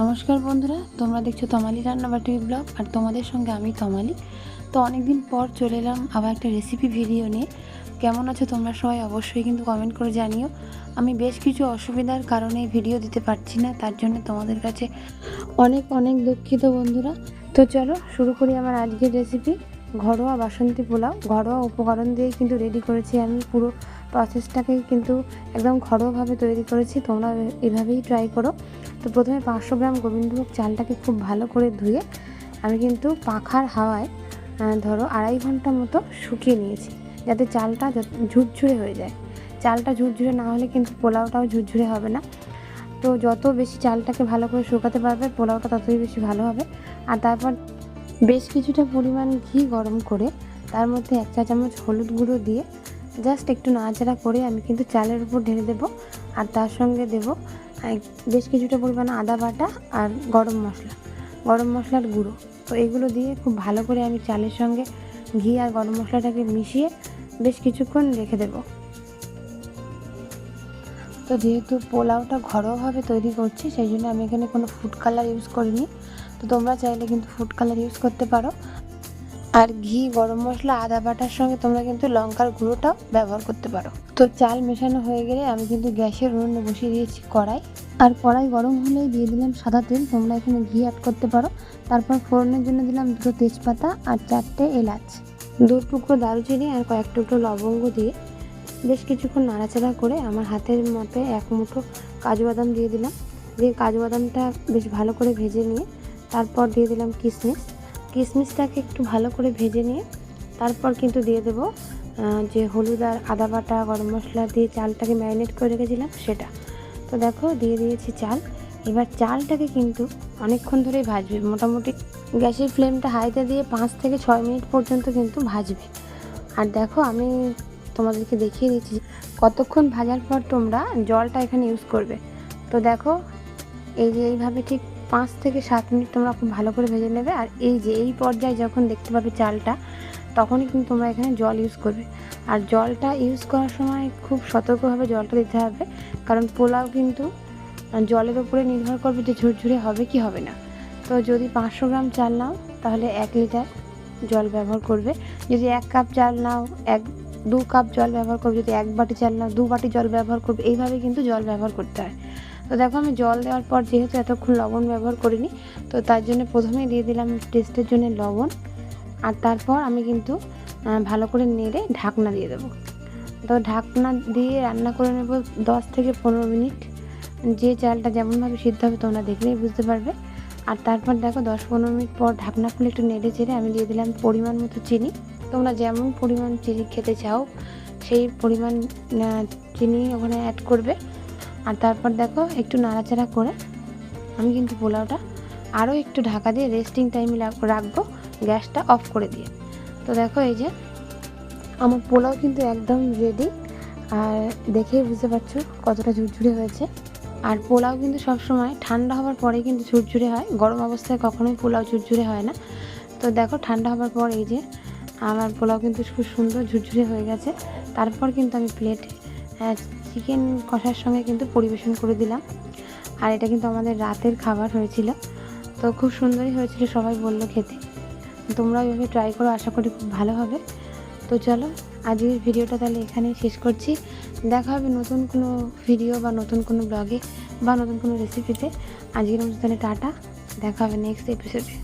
নমস্কার বন্ধুরা, তোমরা দেখছ তমালি রান্নাবার টিভি ব্লগ আর তোমাদের সঙ্গে আমি তমালি। তো অনেকদিন পর চলে এলাম আবার একটা রেসিপি ভিডিও নিয়ে। কেমন আছো তোমরা সবাই অবশ্যই কিন্তু কমেন্ট করে জানিও। আমি বেশ কিছু অসুবিধার কারণে ভিডিও দিতে পারছি না, তার জন্য তোমাদের কাছে অনেক অনেক দুঃখিত বন্ধুরা। তো চলো শুরু করি আমার আজকের রেসিপি ঘরোয়া বাসন্তী পোলাও, ঘরোয়া উপকরণ দিয়ে কিন্তু রেডি করেছি আমি পুরো প্রসেসটাকে কিন্তু একদম ঘরোয়াভাবে তৈরি করেছি। তোমরা এভাবেই ট্রাই করো। তো প্রথমে পাঁচশো গ্রাম গোবিন্দভোগ চালটাকে খুব ভালো করে ধুয়ে আমি কিন্তু পাখার হাওয়ায় ধরো আড়াই ঘণ্টা মতো শুকিয়ে নিয়েছি যাতে চালটা ঝুরঝুরে হয়ে যায়। চালটা ঝুরঝুরে না হলে কিন্তু পোলাওটাও ঝুরঝুরে হবে না। তো যত বেশি চালটাকে ভালো করে শুকাতে পারবে, পোলাওটা ততই বেশি ভালো হবে। আর তারপর বেশ কিছুটা পরিমাণ ঘি গরম করে, তার মধ্যে এক চা চামচ হলুদ গুঁড়ো দিয়ে জাস্ট একটু নাড়াচাড়া করে আমি কিন্তু চালের উপর ঢেলে দেবো আর তার সঙ্গে দেবো বেশ কিছুটা পরিমাণ আদা বাটা আর গরম মশলা, গরম মশলার গুঁড়ো। তো এগুলো দিয়ে খুব ভালো করে আমি চালের সঙ্গে ঘি আর গরম মশলাটাকে মিশিয়ে বেশ কিছুক্ষণ রেখে দেবো। তো যেহেতু পোলাওটা ঘরোয়াভাবে তৈরি করছি, সেই জন্য আমি এখানে কোনো ফুড কালার ইউজ করিনি। তো তোমরা চাইলে কিন্তু ফুড কালার ইউজ করতে পারো। আর ঘি, গরম মশলা, আদা বাটার সঙ্গে তোমরা কিন্তু লঙ্কার গুঁড়োটাও ব্যবহার করতে পারো। তো চাল মেশানো হয়ে গেলে আমি কিন্তু গ্যাসের উনুনে বসিয়ে দিয়েছি কড়াই। আর কড়াই গরম হলেই দিয়ে দিলাম সাদা তেল, তোমরা এখানে ঘি অ্যাড করতে পারো। তারপর ফোড়নের জন্য দিলাম দুটো তেজপাতা আর চারটে এলাচ। দু টুকরো দারুচিনি আর কয়েক টুকরো লবঙ্গ দিয়ে বেশ কিছুক্ষণ নাড়াচাড়া করে আমার হাতের মাপে এক মুঠো কাজু বাদাম দিয়ে দিলাম। দিয়ে কাজু বাদামটা বেশ ভালো করে ভেজে নিয়ে তারপর দিয়ে দিলাম কিশমিশ কিশমিশটাকে একটু ভালো করে ভেজে নিয়ে তারপর কিন্তু দিয়ে দেবো যে হলুদ আর আদা বাটা, গরম মশলা দিয়ে চালটাকে ম্যারিনেট করে রেখেছিলাম সেটা। তো দেখো, দিয়ে দিয়েছি চাল। এবার চালটাকে কিন্তু অনেকক্ষণ ধরেই ভাজবে। মোটামুটি গ্যাসের ফ্লেমটা হাইতে দিয়ে পাঁচ থেকে ছয় মিনিট পর্যন্ত কিন্তু ভাজবে। আর দেখো, আমি তোমাদেরকে দেখিয়ে দিচ্ছি কতক্ষণ ভাজার পর তোমরা জলটা এখানে ইউজ করবে। তো দেখো, এই যে এইভাবে ঠিক পাঁচ থেকে সাত মিনিট তোমরা খুব ভালো করে ভেজে নেবে। আর এই যে, এই পর্যায়ে যখন দেখতে পাবে চালটা, তখনই কিন্তু তোমরা এখানে জল ইউজ করবে। আর জলটা ইউজ করার সময় খুব সতর্কভাবে জলটা দিতে হবে। কারণ পোলাও কিন্তু জলের উপরে নির্ভর করবে যে ঝুরঝুরে হবে কি হবে না। তো যদি পাঁচশো গ্রাম চাল নাও, তাহলে এক লিটার জল ব্যবহার করবে। যদি এক কাপ চাল নাও, এক, দু কাপ জল ব্যবহার করবে। যদি এক বাটি চাল নাও, দু বাটি জল ব্যবহার করবে। এইভাবে কিন্তু জল ব্যবহার করতে হয়। তো দেখো আমি জল দেওয়ার পর যেহেতু এতক্ষণ লবণ ব্যবহার করিনি, তো তার জন্য প্রথমেই দিয়ে দিলাম টেস্টের জন্য লবণ। আর তারপর আমি কিন্তু ভালো করে নেড়ে ঢাকনা দিয়ে দেবো। তো ঢাকনা দিয়ে রান্না করে নেব দশ থেকে পনেরো মিনিট। যে চালটা যেমনভাবে সিদ্ধ হবে তোমরা দেখলেই বুঝতে পারবে। আর তারপর দেখো দশ পনেরো মিনিট পর ঢাকনা খুলে একটু নেড়ে চেড়ে আমি দিয়ে দিলাম পরিমাণ মতো চিনি। তোমরা যেমন পরিমাণ চিনি খেতে চাও, সেই পরিমাণ চিনি ওখানে অ্যাড করবে। আর তারপর দেখো একটু নাড়াচাড়া করে আমি কিন্তু পোলাওটা আরও একটু ঢাকা দিয়ে রেস্টিং টাইমে রাখব, গ্যাসটা অফ করে দিয়ে। তো দেখো এই যে আমার পোলাও কিন্তু একদম রেডি আর দেখেই বুঝতে পারছ কতটা ঝুরঝুরে হয়েছে। আর পোলাও কিন্তু সবসময় ঠান্ডা হওয়ার পরেই কিন্তু ঝুরঝুরে হয়, গরম অবস্থায় কখনোই পোলাও ঝুরঝুরে হয় না। তো দেখো ঠান্ডা হওয়ার পর এই যে আমার পোলাও কিন্তু খুব সুন্দর ঝুরঝুরে হয়ে গেছে। তারপর কিন্তু আমি প্লেটে চিকেন কষার সঙ্গে কিন্তু পরিবেশন করে দিলাম। আর এটা কিন্তু আমাদের রাতের খাবার হয়েছিল। তো খুব সুন্দরই হয়েছিল, সবাই বলল খেতে। তোমরাও এভাবে ট্রাই করো, আশা করি খুব ভালো হবে। তো চলো, আজকের ভিডিওটা তাহলে এখানেই শেষ করছি। দেখা হবে নতুন কোনো ভিডিও বা নতুন কোনো ব্লগে বা নতুন কোনো রেসিপিতে আজকের তাহলে টাটা, দেখা হবে নেক্সট এপিসোডে